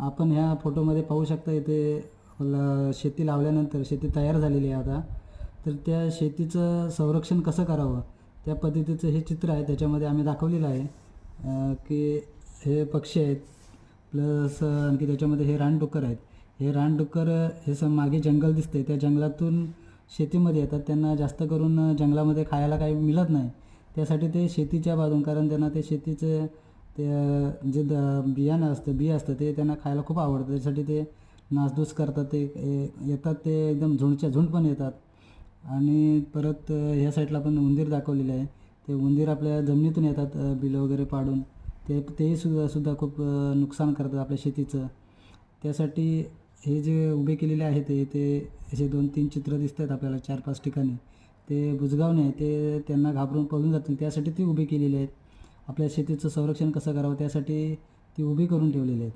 आपण ह्या फोटोमध्ये पाहू शकता इथे ल- शेती लावल्यानंतर शेती तयार झालेली आहे आता. तर त्या शेतीचं संरक्षण कसं करावं? त्या पद्धतीचं हे चित्र आहे त्याच्यामध्ये आम्ही दाखवलेलं आहे. की हे पक्षी आहेत प्लस आणखी त्याच्यामध्ये हे रानडुक्कर आहेत. हे रानडुक्कर हे स मागे जंगल दिसते त्या जंगलातून शेतीमध्ये येतात. त्यांना जास्त करून जंगलामध्ये खायला काही मिळत नाही. त्यासाठी ते शेतीच्या बाजून कारण त्यांना ते शेतीचे ते जे द बियाणं असतं बी असतं ते त्यांना खायला खूप आवडतं. त्यासाठी ते नासधूस करतात ते ए- येतात ते एकदम झुंडच्या झुंड पण येतात. आणि परत ह्या साईडला पण उंदीर दाखवलेले आहे. ते उंदीर आपल्या जमिनीतून येतात बिल बिलं वगैरे पाडून. ते तेही सुद्धा सुद्धा खूप नुकसान करतात आपल्या शेतीचं. त्यासाठी हे जे उभे केलेले आहेत ते ते असे दोन तीन चित्र दिसत आहेत आपल्याला चार पाच ठिकाणी. ते बुजगावणे ते त्यांना घाबरून पळून जातील त्यासाठी ते उभे केलेले आहेत. आपल्या शेतीचं संरक्षण कसं करावं त्यासाठी ती उभी करून ठेवलेली आहेत.